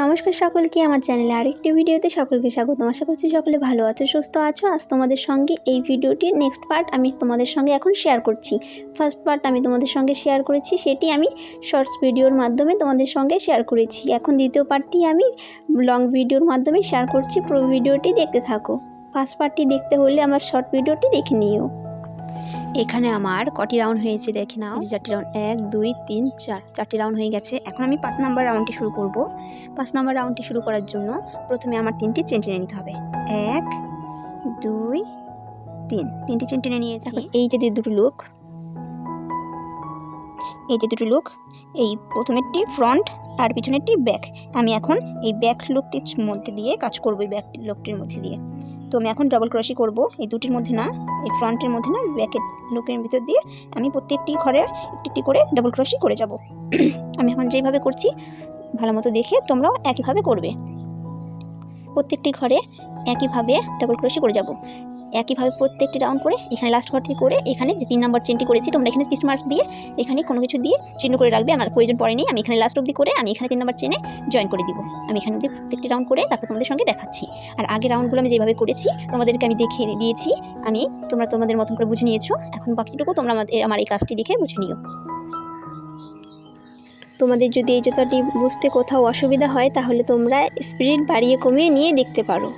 নমস্কার সকলকে আমার চ্যানেলে আরেকটি ভিডিওতে সকলকে স্বাগত। আশা করছি সকলে ভালো আছো, সুস্থ আছো। আজ তোমাদের সঙ্গে এই ভিডিওটি নেক্সট পার্ট আমি তোমাদের সঙ্গে এখন শেয়ার করছি। ফার্স্ট পার্ট আমি তোমাদের সঙ্গে শেয়ার করেছি, সেটি আমি শর্টস ভিডিওর মাধ্যমে তোমাদের সঙ্গে শেয়ার করেছি। এখন দ্বিতীয় পার্টটি আমি লং ভিডিওর মাধ্যমে শেয়ার করছি। পুরো ভিডিওটি দেখতে থাকো। ফার্স্ট পার্টটি দেখতে হলে আমার শর্ট ভিডিওটি দেখে নিও। এখানে আমার কটি রাউন্ড হয়েছে, দেখে নাও। চারটি রাউন্ড এক, দুই, তিন, চার। চারটি রাউন্ড হয়ে গেছে। এখন আমি পাঁচ নাম্বার রাউন্ডটি শুরু করব। পাঁচ নাম্বার রাউন্ডটি শুরু করার জন্য প্রথমে আমার তিনটি চেন টেনে নিতে হবে। এক, দুই, তিন। তিনটি চেন টেনে নিয়েছি। এই যে দুটো লুক এই যে দুটো লুক এই প্রথমেরটি ফ্রন্ট আর পিছনেরটি ব্যাক আমি এখন এই ব্যাক লুকটির মধ্যে দিয়ে কাজ করব, এই ব্যাক লুকটির মধ্যে দিয়ে। তো আমি এখন ডাবল ক্রসি করব। এই দুটির মধ্যে না, এই ফ্রন্টের মধ্যে না ব্যাকের লুকের ভিতর দিয়ে আমি প্রত্যেকটি ঘরে একটি একটি করে ডাবল ক্রসি করে যাব। আমি এখন যেইভাবে করছি, ভালো মতো দেখে তোমরাও একইভাবে করবে। প্রত্যেকটি ঘরে একইভাবে ডাবল ক্রসি করে যাব। একইভাবে প্রত্যেকটি রাউন্ড করে এখানে লাস্ট ঘরটি করে এখানে যে তিন নম্বর চেনটি করেছি, তোমরা এখানে স্টিচ মার্ক দিয়ে এখানে কোনো কিছু দিয়ে চিহ্ন করে রাখবে। আমার প্রয়োজন পড়েনি, আমি এখানে লাস্ট অবধি করে আমি এখানে তিন নম্বর চেনে জয়েন করে দিব। আমি এখানে অবধি প্রত্যেকটি রাউন্ড করে তারপর তোমাদের সঙ্গে দেখাচ্ছি। আর আগে রাউন্ডগুলো আমি যেভাবে করেছি, তোমাদেরকে আমি দেখিয়ে দিয়েছি। আমি তোমরা তোমাদের মতন করে বুঝে নিয়েছো। এখন বাকিটুকু তোমরা আমাদের আমার এই কাজটি দেখে বুঝে নিও। তোমাদের যদি এই জুতাটি বুঝতে কোথাও অসুবিধা হয়, তাহলে তোমরা স্পিড বাড়িয়ে কমিয়ে নিয়ে দেখতে পারো।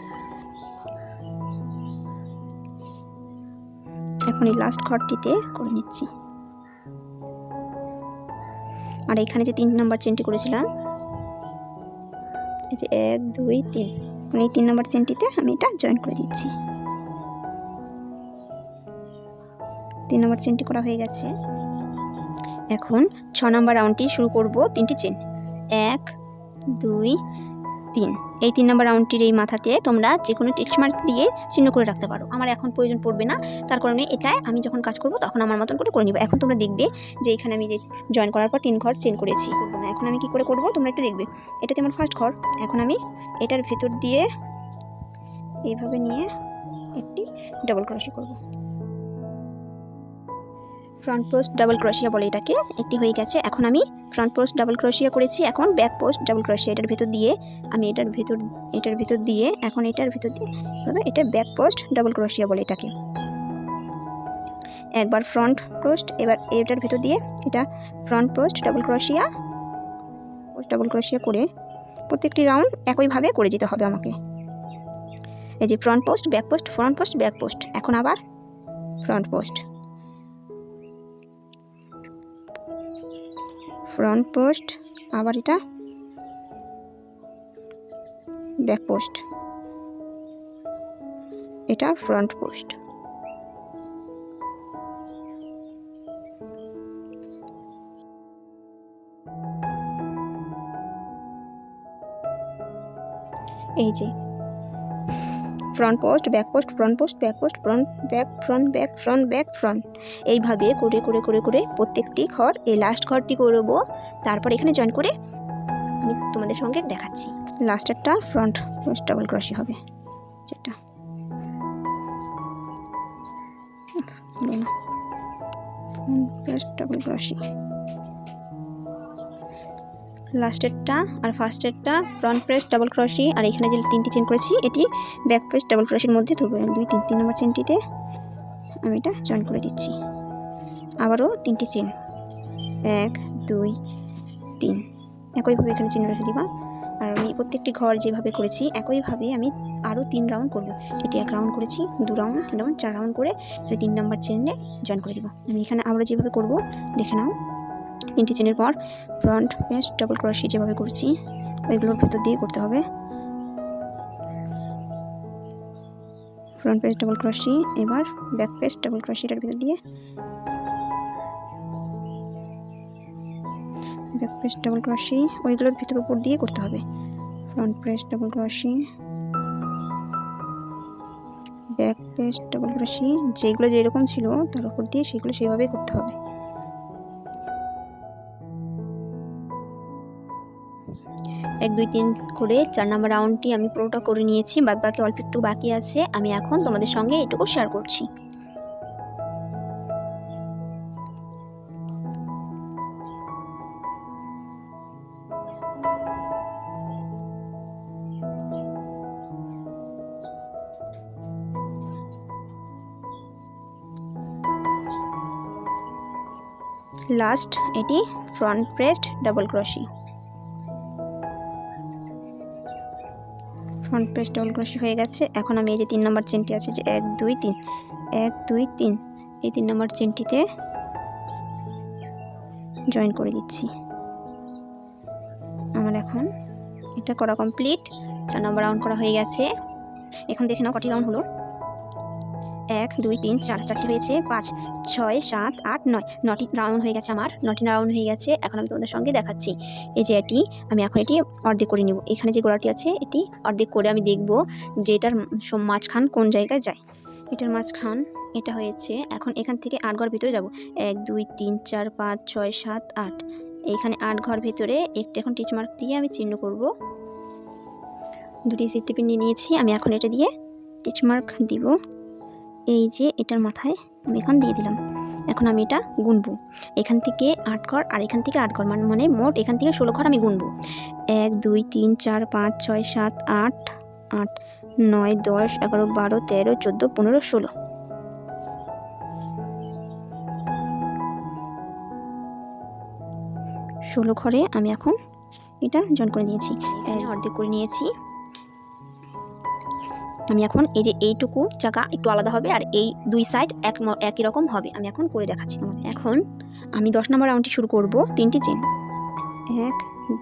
এখন এই লাস্ট ঘরটিতে করে নিচ্ছি। আর এখানে যে তিন নম্বর চেনটি করেছিলাম, এই যে এক, দুই, তিন এখন এই তিন নম্বর চেনটিতে আমি এটা জয়েন করে দিচ্ছি। তিন নম্বর চেনটি করা হয়ে গেছে। এখন ছ নম্বর রাউন্ডটি শুরু করব তিনটি চেন এক, দুই তিন। এই তিন নম্বর রাউন্ডটির এই মাথাতে তোমরা যে কোনো টেক্স মার্ক দিয়ে চিহ্ন করে রাখতে পারো। আমার এখন প্রয়োজন পড়বে না। তার কারণে এটাই আমি যখন কাজ করব তখন আমার মতন করে করে নিব। এখন তোমরা দেখবে যে এখানে আমি যে জয়েন করার পর তিন ঘর চেন করেছি। এখন আমি কি করে করব? তোমরা একটু দেখবে। এটাতে আমার ফার্স্ট ঘর। এখন আমি এটার ভেতর দিয়ে এইভাবে নিয়ে একটি ডাবল ক্রসি করব। ফ্রন্ট পোস্ট ডাবল ক্রোশিয়া বলে এটাকে। একটি হয়ে গেছে। এখন আমি ফ্রন্ট পোস্ট ডাবল ক্রোশিয়া করেছি। এখন ব্যাক পোস্ট ডাবল ক্রোশিয়া এটার ভেতর দিয়ে আমি এটার ভেতর এটার ভেতর দিয়ে, এখন এটার ভেতর দিয়ে এটা ব্যাক পোস্ট ডাবল ক্রোশিয়া বলে এটাকে। একবার ফ্রন্ট পোস্ট, এবার এটার ভেতর দিয়ে এটা front post double crochet post double crochet করে প্রত্যেকটি রাউন্ড একইভাবে করে যেতে হবে আমাকে। এই যে front post, back post, front post, back post. এখন আবার ফ্রন্ট পোস্ট। ফ্রন্ট পোস্ট আবার এটা ব্যাক পোস্ট এটা ফ্রন্ট পোস্ট এই যে front post back post front post back post front back front back front back front এইভাবে করে করে করে করে প্রত্যেকটি ঘর, এই লাস্ট ঘরটি করব। তারপর এখানে জয়েন করে আমি তোমাদের সঙ্গে দেখাচ্ছি। লাস্ট লাস্টেরটা ফ্রন্ট ডাবল ক্রসি হবে। যেটা। ডাবল ক্রসি লাস্টেরটা আর ফার্স্টেরটা ফ্রন্ট প্রেস ডাবল ক্রসি আর এখানে যে তিনটি চেন করেছি, এটি ব্যাক প্রেস ডাবল ক্রসির মধ্যে ধরবো। দুই, তিন তিন নম্বর চেনটিতে আমি এটা জয়েন করে দিচ্ছি। আবারও তিনটি চেন এক, দুই, তিন। একইভাবে এখানে চেন রেখে দিবা। আর আমি প্রত্যেকটি ঘর যেভাবে করেছি, একইভাবে আমি আরও তিন রাউন্ড করব। এটি এক রাউন্ড করেছি, দু রাউন্ড তিন রাউন্ড চার রাউন্ড করে তিন নাম্বার চেনে জয়েন করে দিব। আমি এখানে আবারও যেভাবে করব, দেখে নাও। তিনটি চেনের পর ফ্রন্ট পেস্ট ডবল ক্রসি যেভাবে করছি ওইগুলোর ভেতর দিয়ে করতে হবে। ফ্রন্ট পেস্ট ডবল ক্রসি এবার ব্যাক পেস্ট ডাবল ক্রসিটার ভেতর দিয়ে। ব্যাক পেস্ট ডাবল ক্রসি ওইগুলোর ভেতর উপর দিয়ে করতে হবে। Front post double crochet back post double crochet যেগুলো যেরকম ছিল তার উপর দিয়ে সেগুলো সেইভাবেই করতে হবে। এক, দুই, তিন করে চার নম্বর রাউন্ডটি আমি পুরোটা করে নিয়েছি বাদ বাকি অল্প একটু বাকি আছে, আমি এখন তোমাদের সঙ্গে এটুকু শেয়ার করছি। লাস্ট এটি front post double crochet front পেজটা ডাবল ক্রোশি হয়ে গেছে। এখন আমি এই যে তিন নম্বর চেনটি আছে, যে এক, দুই, তিন। এক, দুই, তিন। এই তিন নম্বর চেনটিতে জয়েন করে দিচ্ছি। আমার এখন এটা করা কমপ্লিট চার নম্বর রাউন্ড করা হয়ে গেছে। এখন দেখে নাও কটি রাউন্ড হলো। এক, দুই, তিন, চার চারটি হয়েছে, পাঁচ, ছয়, সাত, আট, নয়। নটি রাউন্ড হয়ে গেছে আমার, নটি রাউন্ড হয়ে গেছে। এখন আমি তোমাদের সঙ্গে দেখাচ্ছি। এই যে এটি, আমি এখন এটি অর্ধেক করে নিব। এখানে যে গোড়াটি আছে, এটি অর্ধেক করে আমি দেখব যে এটার মাঝখান কোন জায়গায় যায়। এটার মাঝখান, এটা হয়েছে, এখন এখান থেকে আট ঘর ভিতরে যাব। এক, দুই, তিন, চার, পাঁচ, ছয়, সাত, আট। এইখানে আট ঘর ভিতরে একটি এখন টিচ মার্ক দিয়ে আমি চিহ্ন করব। দুটি সেফটি পিন নিয়ে নিয়েছি, আমি এখন এটা দিয়ে টিচ মার্ক দিব। এই যে এটার মাথায় আমি এখন দিয়ে দিলাম। এখন আমি এটা গুনবো। এখান থেকে আট ঘর আর এখান থেকে আট ঘর মানে মোট এখান থেকে ষোলো ঘর আমি গুনবো। এক, দুই, তিন, চার, পাঁচ, ছয়, সাত, আট আট, নয়, দশ, এগারো, বারো, তেরো, চোদ্দ, পনেরো, ষোলো। ষোলো ঘরে আমি এখন এটা জয়েন করে নিয়েছি। অর্ধেক করে নিয়েছি। আমি এখন এই যে এইটুকু জায়গা একটু আলাদা হবে আর এই দুই সাইড এক একই রকম হবে। আমি এখন করে দেখাচ্ছি তোমাদের। এখন আমি দশ নম্বর রাউন্ডটি শুরু করব। তিনটি চেন। এক,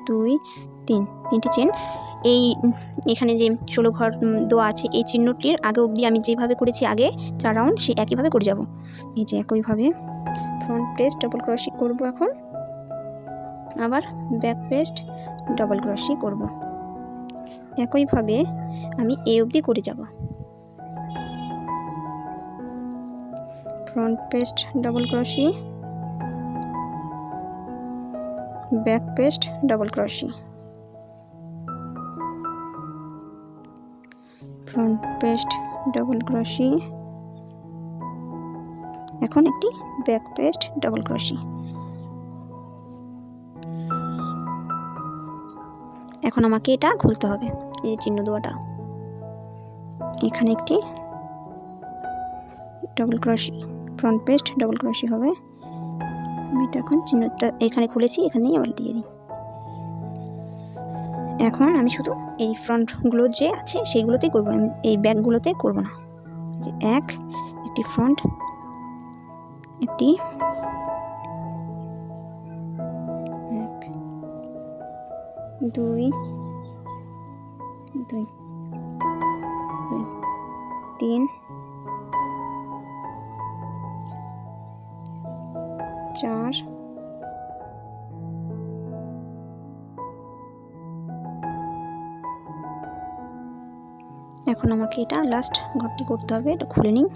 দুই, তিন। তিনটি চেন। এই এখানে যে ষোলো ঘর দোয়া আছে, এই চিহ্নটির আগে অবধি আমি যেভাবে করেছি আগে, চার রাউন্ড সে একইভাবে করে যাব। এই যে একইভাবে ফ্রন্ট প্রেস ডবল ক্রসি করব এখন। আবার ব্যাক পেস্ট ডবল ক্রসি করব। একইভাবে আমি এ অবধি করে যাব। Front post double crochet back post double crochet front post double crochet এখন একটি ব্যাক পেস্ট ডাবল ক্রসি এখন আমাকে এটা খুলতে হবে, এই যে চিহ্ন দেওয়াটা। এখানে একটি double crochet front post double crochet হবে। আমি এটা এখন চিহ্নটা এখানে খুলেছি, এখানেই আবার দিয়ে দিই। এখন আমি শুধু এই ফ্রন্টগুলো যে আছে, সেইগুলোতেই করব, আমি এই ব্যাকগুলোতে করব না। যে এক, একটি ফ্রন্ট একটি দুই দুই দুই, তিন, চার, এখন আমাকে এটা লাস্ট ঘরটি করতে হবে, এটা খুলে নিই।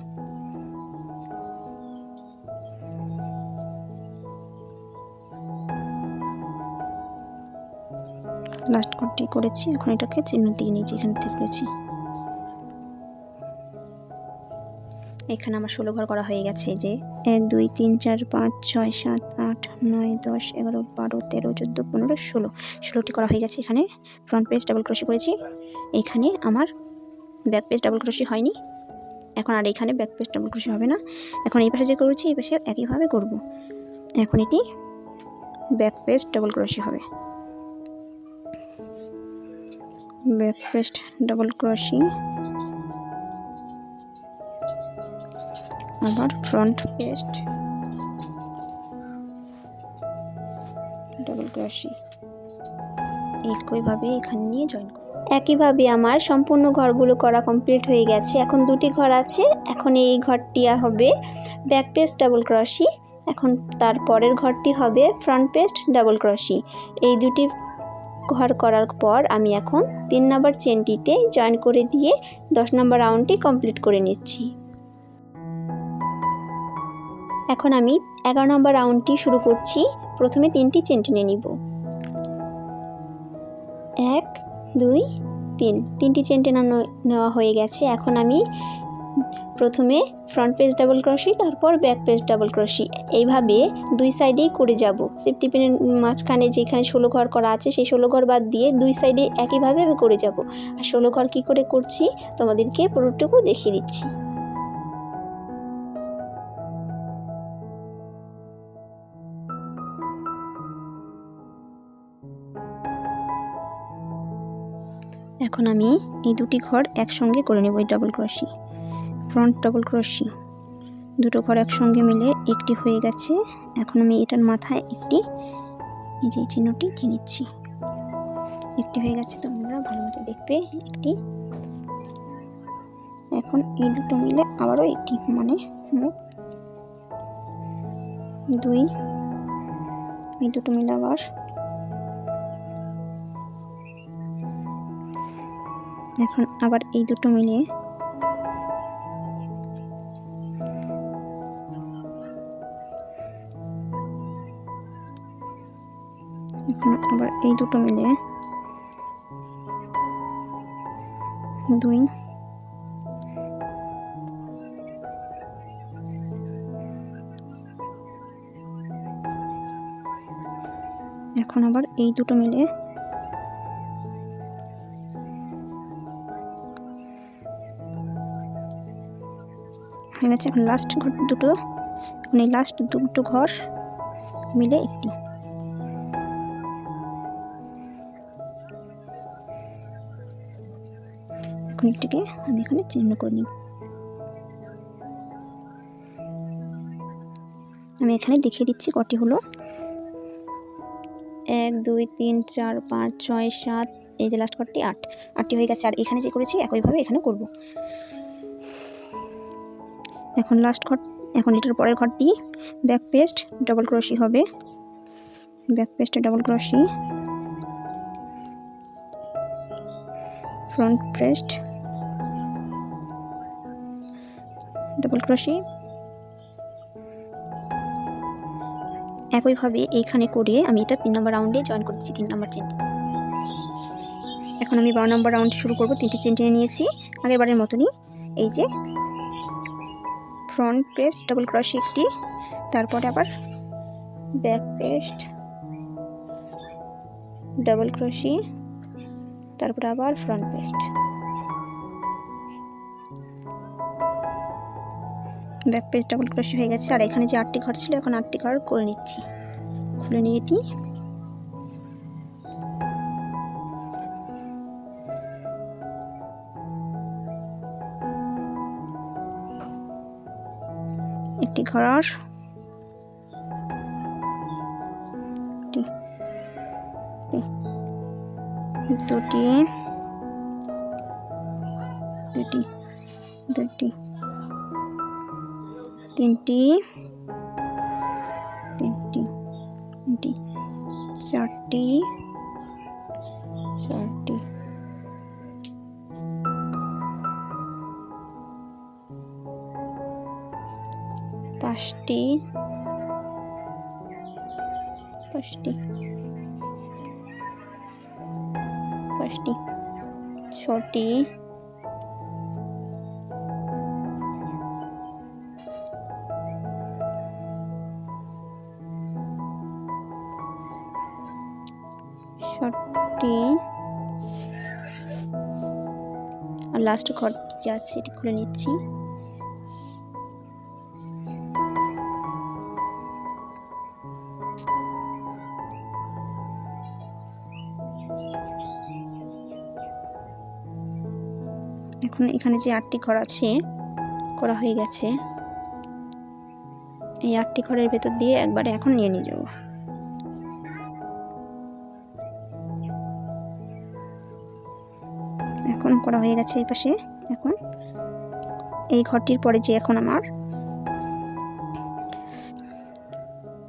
লাস্ট করেছি। এখন এটাকে চিহ্ন দিয়ে নিয়েছি এখান থেকে করেছি এখানে আমার ষোলো ঘর করা হয়ে গেছে। যে এক, দুই, তিন, চার, পাঁচ, ছয়, সাত, আট, নয়, দশ, এগারো, বারো, তেরো, চোদ্দ, পনেরো, ষোলো। ষোলোটি করা হয়ে গেছে এখানে। ফ্রন্ট পেজ ডাবল ক্রোশি করেছি। এখানে আমার ব্যাক পেজ ডাবল ক্রোশি হয়নি। এখন আর এখানে ব্যাক পেজ ডাবল ক্রোশি হবে না। এখন এই পাশে যে করেছি, এই পাশে একইভাবে করব। এখন এটি ব্যাক পেজ ডাবল ক্রোশি হবে। ব্যাক পেস্ট ডাবল ক্রসিং আবার ফ্রন্ট পেস্ট ডাবল ক্রসিং একইভাবে এখানে নিয়ে জয়েন করব একইভাবে আমার সম্পূর্ণ ঘরগুলো করা কমপ্লিট হয়ে গেছে। এখন দুটি ঘর আছে। এখন এই ঘরটি হবে ব্যাক পেস্ট ডাবল ক্রসি এখন তার পরের ঘরটি হবে ফ্রন্ট পেস্ট ডাবল ক্রসি এই দুটি ঘর করার পর আমি এখন তিন নম্বর চেনটিতে জয়েন করে দিয়ে দশ নম্বর রাউন্ডটি কমপ্লিট করে নিচ্ছি। এখন আমি এগারো নম্বর রাউন্ডটি শুরু করছি। প্রথমে তিনটি চেন টেনে নিব। এক, দুই, তিন। তিনটি চেন টেনা নেওয়া হয়ে গেছে। এখন আমি প্রথমে ফ্রন্ট পেজ ডাবল ক্রোশি তারপর ব্যাক পেজ ডাবল ক্রোশি এইভাবে দুই সাইডেই করে যাব। সেফটি পিনের মাঝখানে যেখানে ষোলো ঘর করা আছে, সেই ষোলো ঘর বাদ দিয়ে দুই সাইডে একইভাবে আমি করে যাব। আর ষোলো ঘর কী করে করছি, তোমাদেরকে পুরোটুকু দেখিয়ে দিচ্ছি। এখন আমি এই দুটি ঘর একসঙ্গে করে নেব এই double crochet front double crochet দুটো ঘর একসঙ্গে মিলে একটি হয়ে গেছে। এখন আমি এটার মাথায় একটি, এই যে চিহ্নটি দিয়ে নিচ্ছি। একটি হয়ে গেছে তোমরা ভালো মতো দেখবে একটি। এখন এই দুটো মিলে আবারও একটি মানে মোট দুই। এই দুটো মিলে আবার এখন আবার এই দুটো মিলিয়ে এখন আবার এই দুটো মিলে দুই। এখন আবার এই দুটো মিলে হয়ে গেছে। এখন লাস্ট ঘর দুটো এই লাস্ট দুটো ঘর মিলে একটি। এখন আমি এখানে চিহ্ন করে নিই। আমি এখানে দেখিয়ে দিচ্ছি কটি হলো। এক, দুই, তিন, চার, পাঁচ, ছয়, সাত, এই যে লাস্ট ঘরটি আট। আটটি হয়ে গেছে, আর এখানে যে করেছি, একইভাবে এখানে করব। এখন লাস্ট ঘর এখন এটার পরের ঘরটি ব্যাক পেস্ট ডবল ক্রোশি হবে। Back পেস্টে double crochet front post double crochet একইভাবে এইখানে করে আমি এটা তিন নম্বর রাউন্ডে জয়েন করে দিচ্ছি তিন নম্বর চেন এখন আমি বারো নম্বর রাউন্ড শুরু করব, তিনটি চেন টেনে নিয়েছি। আগের বারের মতনই এই যে ফ্রন্ট পেস্ট ডাবল ক্রস একটি, তারপরে আবার ব্যাক পেস্ট ডাবল ক্রসি তারপরে আবার front post back page double crochet হয়ে গেছে। আর এখানে যে আটটি ঘর ছিল, এখন আটটি ঘর করে নিচ্ছি। খুলে নিয়ে এটি একটি ঘর। দুটি। দুটি দুটি। তিনটি তিনটি তিনটি। চারটি চারটি। পাঁচটি পাঁচটি। পাঁচটি ছটি ছটি আর লাস্ট ঘর যাচ্ছে এটি খুলে নিচ্ছি। এখন এখানে যে আটটি ঘর আছে, করা হয়ে গেছে। এই আটটি ঘরের ভেতর দিয়ে একবারে এখন নিয়ে নিয়ে যাব। এখন করা হয়ে গেছে এই পাশে, এখন। এই ঘরটির পরে যে এখন আমার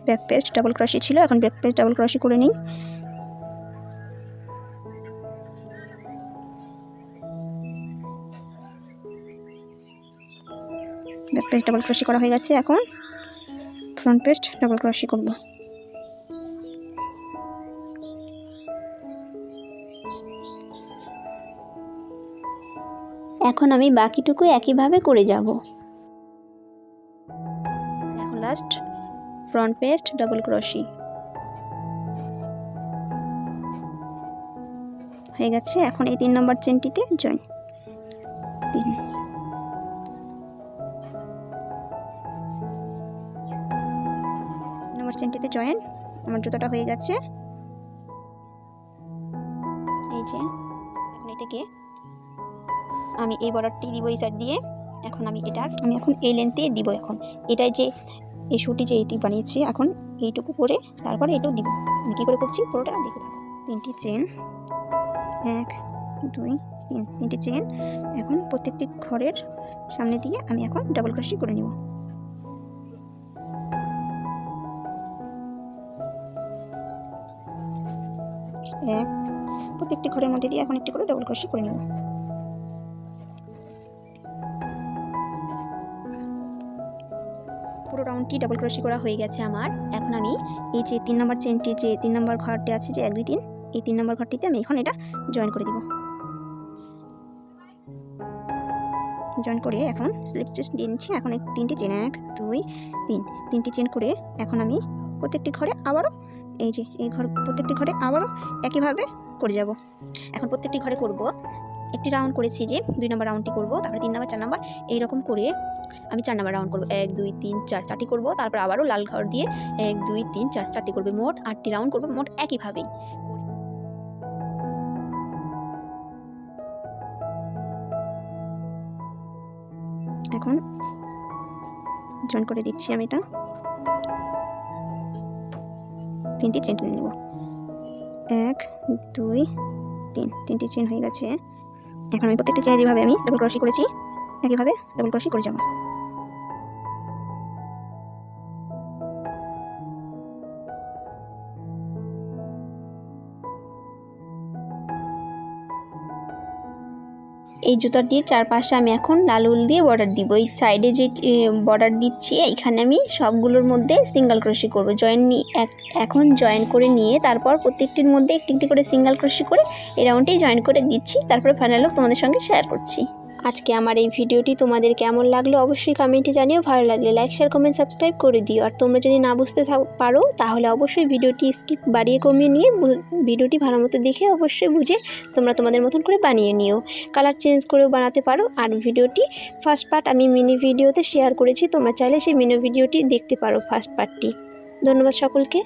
ব্যাক পেস্ট ডাবল ক্রসি ছিল, এখন ব্যাক পেস্ট ডাবল ক্রসি করে নিই। পেস্ট ডাবল ক্রসি করা হয়ে গেছে এখন। ফ্রন্ট পেস্ট ডাবল ক্রসি করব। এখন আমি বাকিটুকু একইভাবে করে যাব। এখন last front post double crochet হয়ে গেছে, এখন এই তিন নম্বর চেনটিতে জয়েন তিন। চেনটিতে জয়েন। আমার জুতোটা হয়ে গেছে। এই যে এখন থেকে আমি এই বর্ডারটি দিব এই সাইড দিয়ে। এখন আমি এটার আমি এখন এই লেন্থে দিব এখন। এটাই যে, এই শুটি যে এটি বানিয়েছি, এখন এইটুকু করে তারপরে এটাও দিব। আমি কী করে করছি? পুরোটা দেখে থাকো। তিনটি চেন এক, দুই, তিন। তিনটি চেন এখন প্রত্যেকটি ঘরের সামনে দিয়ে আমি এখন ডাবল ক্রোশি করে নিব। এক। প্রত্যেকটি ঘরের মধ্যে দিয়ে এখন একটি করে ডবল ক্রোশি করে নিব পুরো রাউন্ডটি ডাবল ক্রোশি করা হয়ে গেছে আমার। এখন আমি এই যে তিন নম্বর চেনটি যে তিন নম্বর ঘরটি আছে, যে এক, দুই, তিন, এই তিন নম্বর ঘরটিতে আমি এখন এটা জয়েন করে দিব। জয়েন করে এখন স্লিপ স্টিচ দিয়ে নিচ্ছি। এখন তিনটি চেন এক, দুই, তিন, তিনটি চেন করে এখন আমি প্রত্যেকটি ঘরে আবারও এই যে, এই ঘর, প্রত্যেকটি ঘরে আবারও একইভাবে করে যাব। এখন প্রত্যেকটি ঘরে করব। একটি রাউন্ড করেছি যে, দুই নম্বর রাউন্ডটি করব, তারপরে তিন নম্বর চার নম্বর এইরকম করে আমি চার নম্বর রাউন্ড করব। এক, দুই, তিন, চার, চারটি করব, তারপর আবারও লাল ঘর দিয়ে এক, দুই, তিন, চার, চারটি করবে। মোট আটটি রাউন্ড করব, মোট একইভাবেই। এখন জয়েন করে দিচ্ছি আমি এটা। তিনটি চেন টেনে নেব। এক, দুই, তিন। তিনটি চেন হয়ে গেছে। এখন আমি প্রত্যেকটি চেনে যেভাবে আমি ডাবল ক্রসি করেছি, একইভাবে ডাবল ক্রসি করে যাব। এই জুতাটির চারপাশে আমি এখন লাল উল দিয়ে বর্ডার দিব। এই সাইডে যে বর্ডার দিচ্ছি, এইখানে আমি সবগুলোর মধ্যে সিঙ্গেল ক্রোশি করব। জয়েন এখন জয়েন করে নিয়ে তারপর প্রত্যেকটির মধ্যে একটি একটি করে সিঙ্গেল ক্রোশি করে এই রাউন্ডেই জয়েন করে দিচ্ছি। তারপরে ফাইনাল তোমাদের সঙ্গে শেয়ার করছি। আজকে আমার এই ভিডিওটি তোমাদের কেমন লাগল অবশ্যই কমেন্টে জানিও। ভালো লাগলে লাইক শেয়ার কমেন্ট সাবস্ক্রাইব করে দিও। আর তোমরা যদি না বুঝতে পারো, তাহলে অবশ্যই ভিডিওটি স্কিপ বাড়িয়ে কমিয়ে নিয়ে ভিডিওটি ভালো মতো দেখে অবশ্যই বুঝে তোমরা তোমাদের মতন করে বানিয়ে নিও। কালার চেঞ্জ করেও বানাতে পারো। আর ভিডিওটি ফার্স্ট পার্ট আমি মিনি ভিডিওতে শেয়ার করেছি। তোমরা চাইলে সেই মিনি ভিডিওটি দেখতে পারো ফার্স্ট পার্টটি ধন্যবাদ সকলকে।